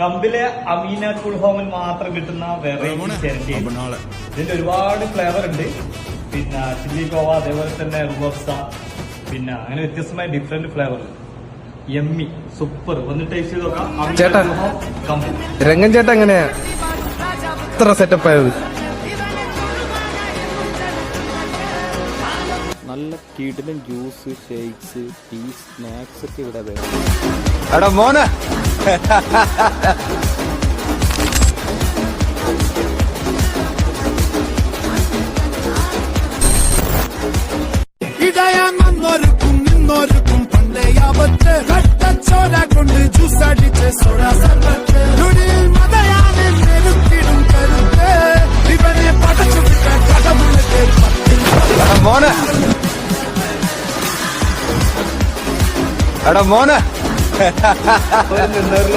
കമ്പിലെ Ameena cool ഹോമിൽ മാത്രം കിട്ടുന്ന വെറൈറ്റി ചിരണ്ടി ഇതിന്റെ ഒരുപാട് ഫ്ലേവർ ഉണ്ട്. പിന്നെ ചില്ലി കോവ അതേപോലെ തന്നെ റുബോസ പിന്നെ അങ്ങനെ വ്യത്യസ്തമായ ഡിഫറെന്റ് ഫ്ലേവർ എമ്മി സൂപ്പർ ഒന്ന് ടേസ്റ്റ് ചെയ്ത് നോക്കാം. ചേട്ടാ. രംഗൻ ചേട്ടൻ എങ്ങനെയാ? ഇത്ര സെറ്റപ്പ് ആയത്? നല്ല കിടിലൻ ജ്യൂസ് ഷേക്സ് ടീ സ്നാക്സ് ഒക്കെ ഇവിടെ വേണം. എടാ മോനെ ഇടയാൻ വന്നോർക്കും നിന്നോർക്കും പണ്ടേ ആപത്ത് കട്ടച്ചോര കൊണ്ട് ജ്യൂസ് അടിച്ച് സോഡ സർബത്ത് നുടിയിൽ മതയാണ് നെരുക്കിടും കരുത്ത്. ഇവനെ പടച്ചു വിട്ട എടാ മോനെ. എടാ മോനെ